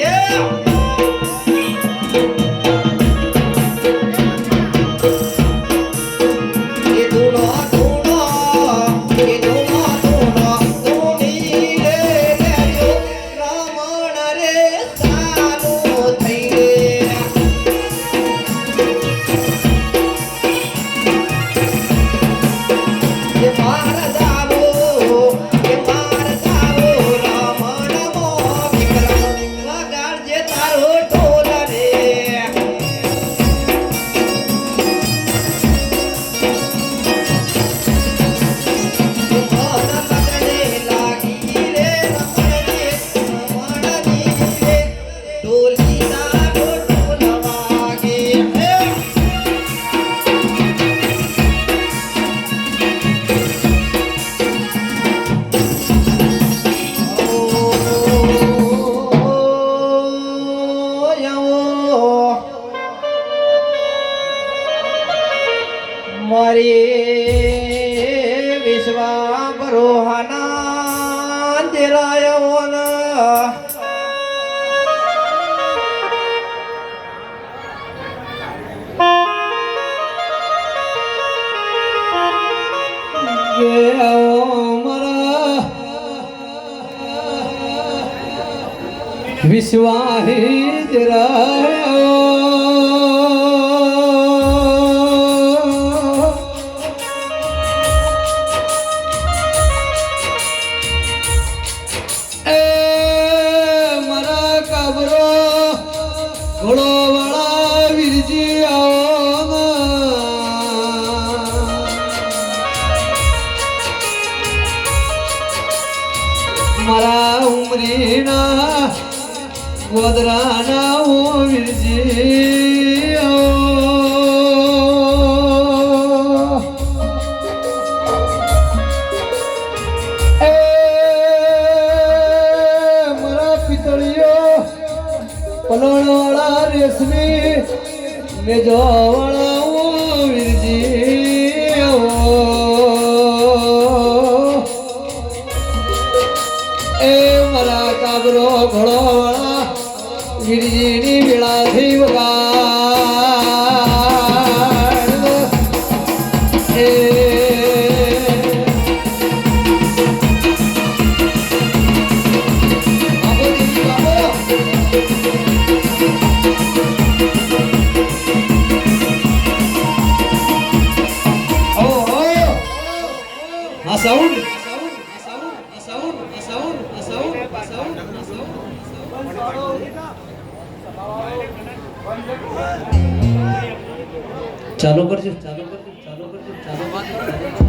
એ વિશ્વાહી જરા એ મારા કાબરો ગોદરાના ઓ વીરજી આવો. એ મારા પિતળીઓ પલણવાળા રેશમી મેજવાળા ચાલુ કરજો ચાલુ કરજો ચાલુ કરજો ચાલુ કરજો.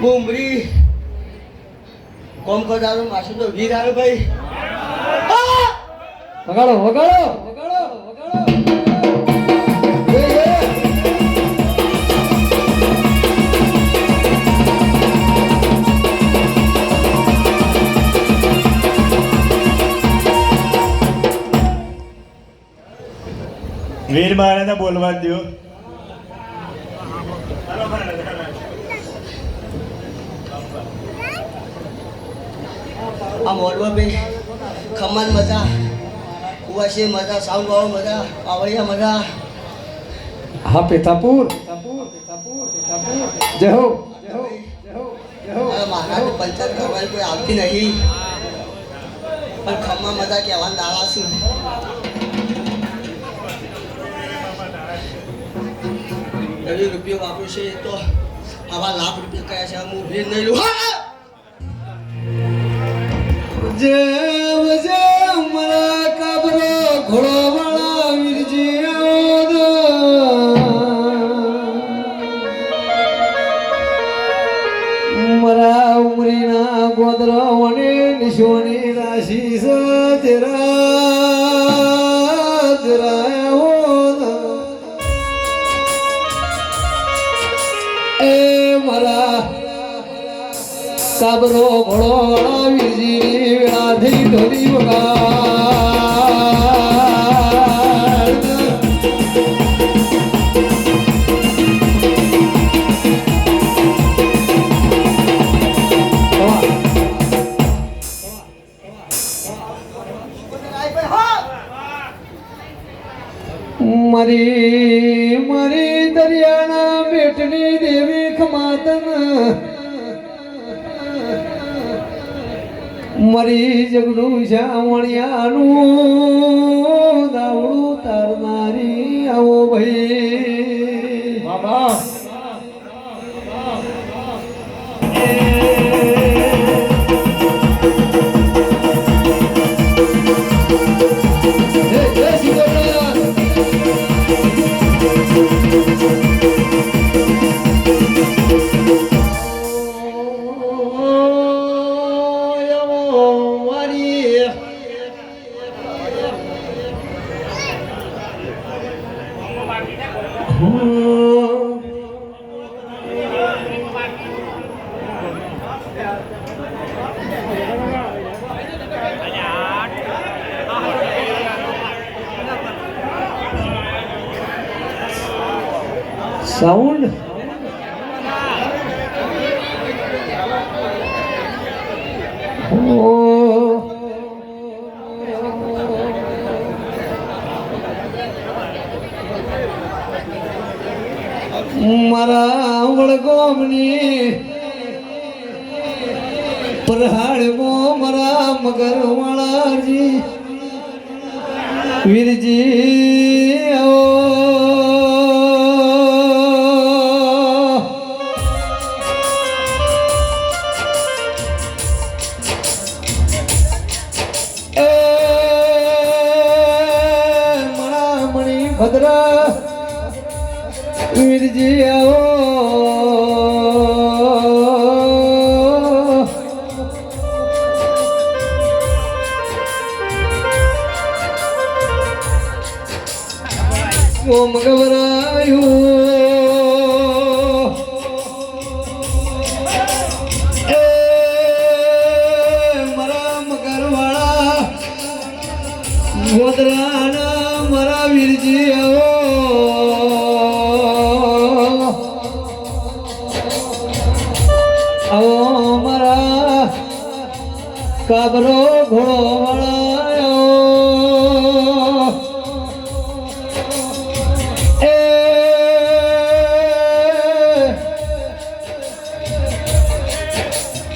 બુમરી કોમ કરતા માસી તો વીર આવે ભાઈ. વગાડો વગાડો! વીર મહારાજને બોલવા જ દો આ મોડવા બે ખમણ મજા કુવાશી મજા સાઉન્ડ વાળો મજા પાવડિયા મજા. હા પેથાપુર જય હો. મહારાજ પંચાયત કરવાની કોઈ આવતી નહીં. પણ ખમ્મા મજા કહેવાના દાડા છું રવિ રૂપિયો વાપરું છે તો આવા લાખ રૂપિયા કયા છે હું ભીડ નહીં લઉં હા! જગનું શ્યામણિયાનું દાવડું તારનારી આવો ભાઈ. સાઉન્ડ મારા વળગોમની પ્રહાડમાં મારા મગર વાળાજી વીરજી. ઓમ ગવરાયું એ મારા મગરવાળા ગોદરાના મારા વીરજી આવો આવો મારા કાબરો ઘોડો વાળા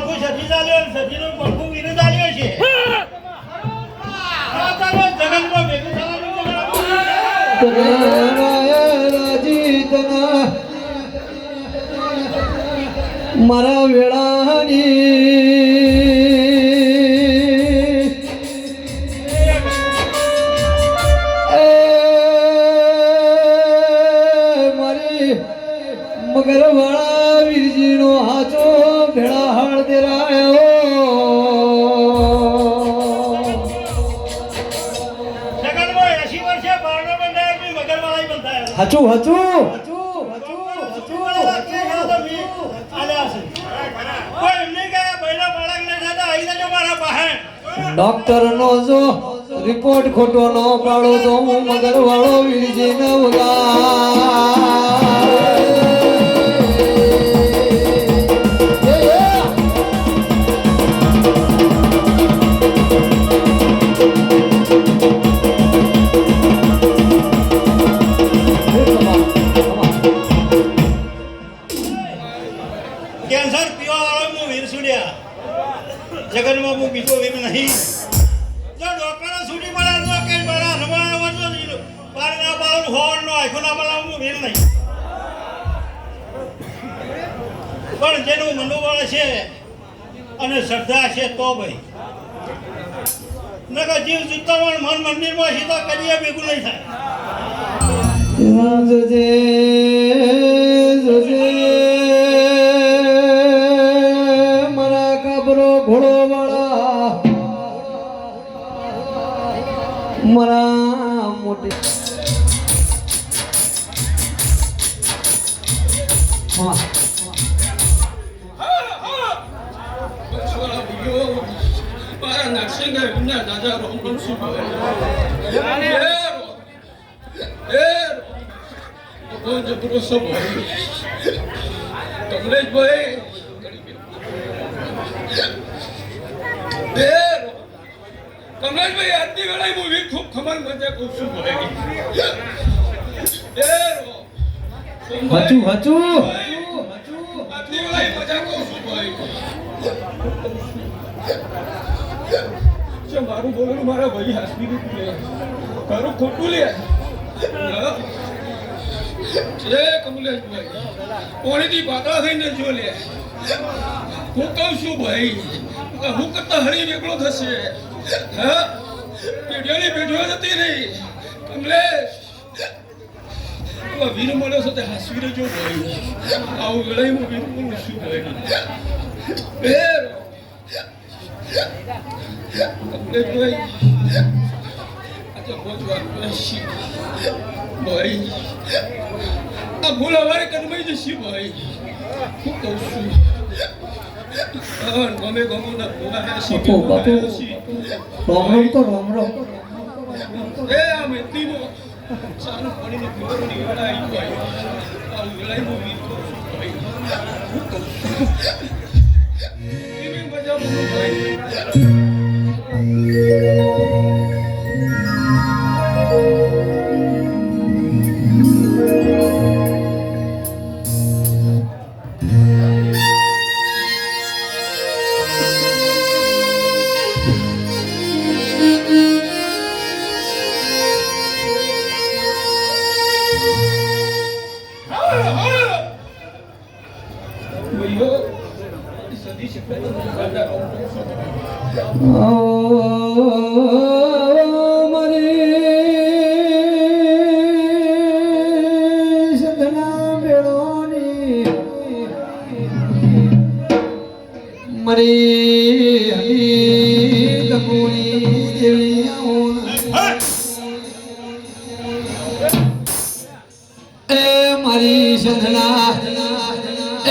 પડખું સજી ચાલ્યો ને સજીનું પડખું વીરે ચાલ્યો છે. મારા વેળાની એ મારી મગરવાળા વીરજીનો હાચો ભેળા હાળ દેરાયો હચું 80 વર્ષે બારનો બંધાયો બી મગરવાળા ય બંધાયો. હાચું. ડોક્ટર નો જો રિપોર્ટ ખોટો નો પાડો તો હું મગર વાળો વીરજી ન જગનમાં હું નહીં. જો ડોક્ટરો છૂટી પડે તો કે મારા હનુમાન વરસો લીધો બાર ના બાર હોર્ન નો આખો ના હું વીર નહીં. પણ જેનું મનોબળ છે અને શ્રદ્ધા છે તો ભાઈ. નકર જીવ જુત્તાવણ મન મંદિરમાં સીધા કરીએ ભેગું નહીં થાય. બહુ જબરો સબ કમલેશભાઈ કમલેશભાઈ આજની વેળાએ હું ખૂબ ખમણ મજા કહું છું ભાઈ હચું હચું આજની વેળાએ મજા કહું છું ભાઈ. મારું બોલેલું મારા ભાઈ હાસવી તારું ખોટું લે. છે કમલેશભાઈ. કોણીથી પાતળા થઈને જો લે. હું કહું છું ભાઈ હું કરતા હરી વેગળો થશે. હા? પેઢીઓની પેઢીઓ જતી રહી. કમલેશ. વીર મળ્યો છે તે હાસવી રહેજો ભાઈ. આવું વેળાએ હું વીર બોલું છું ભાઈ. કમલેશભાઈ આજે પહોંચવાનું રહેશે ભાઈ. આ ભૂલ અમારે કનમાઈ જશે ભાઈ. હું કહું છું. ગમે ગમો ના ભૂલા. રોમ રોમ તો રોમ રોમ. એ આ મેતીનો સારું પાણીનો પીવરોની વેળા આવી ભાઈ. આ વેળાએ હું કહું છું. Oh oh, oh, oh. સદના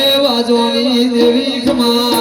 એ વાજોની દેવી ખમા.